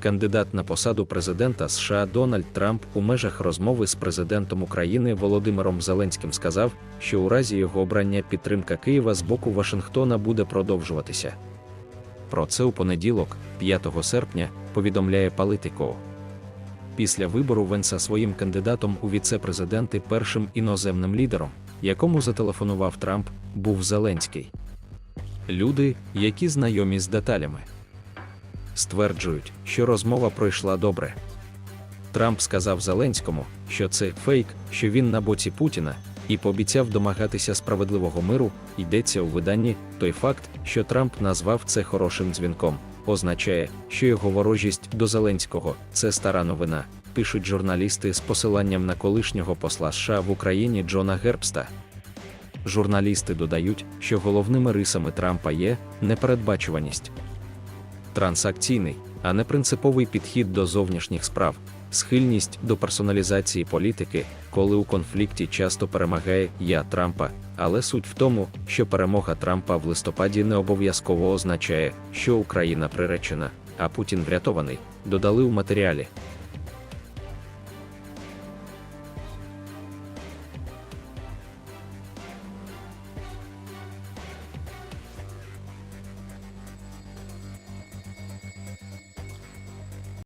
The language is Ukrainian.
кандидат на посаду президента США Дональд Трамп у межах розмови з президентом України Володимиром Зеленським сказав, що у разі його обрання підтримка Києва з боку Вашингтона буде продовжуватися. Про це у понеділок, 5 серпня, повідомляє Politico. Після вибору Венса своїм кандидатом у віце-президенти першим іноземним лідером, якому зателефонував Трамп, був Зеленський. Люди, які знайомі з деталями, стверджують, що розмова пройшла добре. Трамп сказав Зеленському, що це фейк, що він на боці Путіна, і пообіцяв домагатися справедливого миру. Йдеться у виданні. Той факт, що Трамп назвав це хорошим дзвінком, означає, що його ворожість до Зеленського це стара новина, пишуть журналісти з посиланням на колишнього посла США в Україні Джона Гербста. Журналісти додають, що головними рисами Трампа є непередбачуваність, трансакційний, а не принциповий підхід до зовнішніх справ, схильність до персоналізації політики, коли у конфлікті часто перемагає я Трампа, але суть в тому, що перемога Трампа в листопаді не обов'язково означає, що Україна приречена, а Путін врятований, додали у матеріалі.